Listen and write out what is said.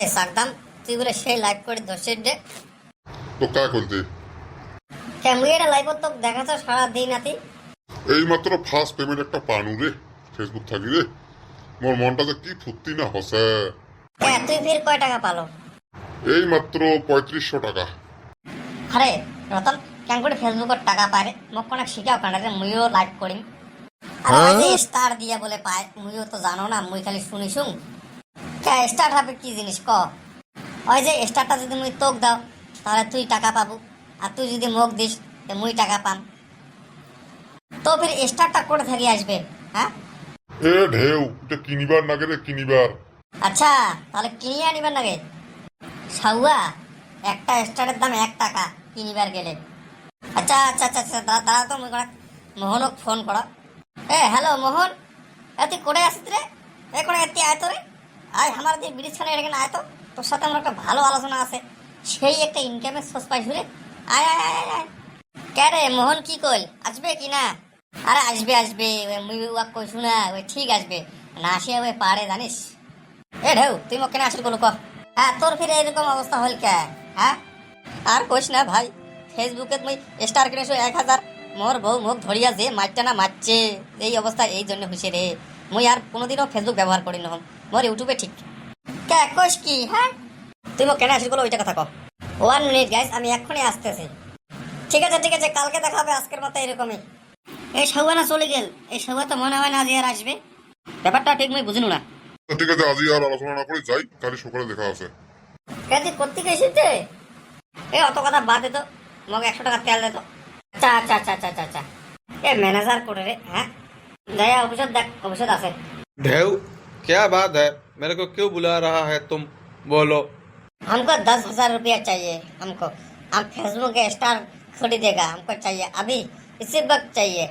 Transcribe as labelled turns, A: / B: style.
A: এ সাকদাম তুই বলে সেই লাইভ করে ধরছিস রে
B: তো কায় করতে
A: কে মুই এটা লাইভ তো দেখাচ্ছ সারা দিন আতি
B: এই মাত্র ফার্স্ট পেমেন্ট একটা পানু রে ফেসবুক থাকি রে মোর মনটা যে কি ফুর্তি না হসে
A: কে তুই ফির কয় টাকা পালো
B: এই মাত্র পঁয়ত্রিশশো টাকা
A: আরে রতন কেন করে ফেসবুকত টাকা পায় রে মোক কোনে শিখাও কানে রে মুইও লাইভ করিম আর স্টার দিয়া বলে পায় মুইও তো জানো না মুই খালি শুনিছুং কে স্টার হবে কি জিনিস? ক। ওই যে স্টারটা যদি মুই তোক দাও তাহলে তুই টাকা পাবো। আর তুই যদি মোক দিস তো মুই টাকা পাম। তো ফির স্টারটা থাকি আসবে? হ্যাঁ?
B: এ ঢেউ এটা কিনিবার নাগে রে কিনিবার।
A: আচ্ছা তাহলে কিনে আনিবেন নাকি সাউয়া একটা স্টারের দাম এক টাকা কিনিবার গেলে। আচ্ছা আচ্ছা আচ্ছা আচ্ছা দাঁড়া দাঁড়া তো মুই মোহনক ফোন করো। এ হ্যালো মোহন। এ তুই করে আসিস রে? এ করে এতি আয় তো রে। দিয়ে ব্রিজ খানে এখানে আয় তো। তোর সাথে আমার একটা ভালো আলোচনা আছে। সেই একটা ইনকামের সোর্স পাইছি রে। আয় আয় আয় আয়, কে মোহন কি কইল? আসবে কি না? আরে আসবে আসবে। মুই ওয়াক কইছু না। ওই ঠিক আসবে। না আসিয়া ওই পারে জানিস? এ ঢেউ তুই মোক কেন আসিল ক। হ্যাঁ তোর ফিরে এরকম অবস্থা হল কে? হ্যাঁ? আর কইস না ভাই ফেসবুকে মুই স্টার কিনেছো এক হাজার। মোর বউ মুখ ধরিয়া যে মারটা না মারছে এই অবস্থা এই জন্য হইছে রে মুই আর কোনোদিনও ফেসবুক ব্যবহার করি নহম। মোর ইউটিউবে ঠিক। কে কইস কি হ্যাঁ? তুই মোক কেন আসিল ওইটা কথা ক। ওয়ান মিনিট গাইস আমি এক্ষুনি আসতেছি। ঠিক আছে ঠিক আছে কালকে দেখা হবে আজকের মতো এরকমই। এই সৌয়া চলে গেল। এই সৌয়া তো মনে হয় না যে আর আসবে। ব্যাপারটা ঠিক মুই বুঝিনু না।
B: তো ঠিক আছে আজই আর আলোচনা না করে যাই কালি সকালে দেখা আছে।
A: কেজি করতে গেছিতে এ অত কথা বাদ দে তো। মোক একশো টাকা তেল দে তো। আচ্ছা আচ্ছা আচ্ছা আচ্ছা আচ্ছা আচ্ছা এ ম্যানেজার করে রে হ্যাঁ দয়া অফিসত দেখ অফিসত আছে
C: ढेव क्या बात है मेरे को क्यों बुला रहा है तुम बोलो
A: हमको दस हजार रुपया चाहिए हमको हम फेसबुक के स्टार खरीदेगा हमको चाहिए अभी इसी वक्त चाहिए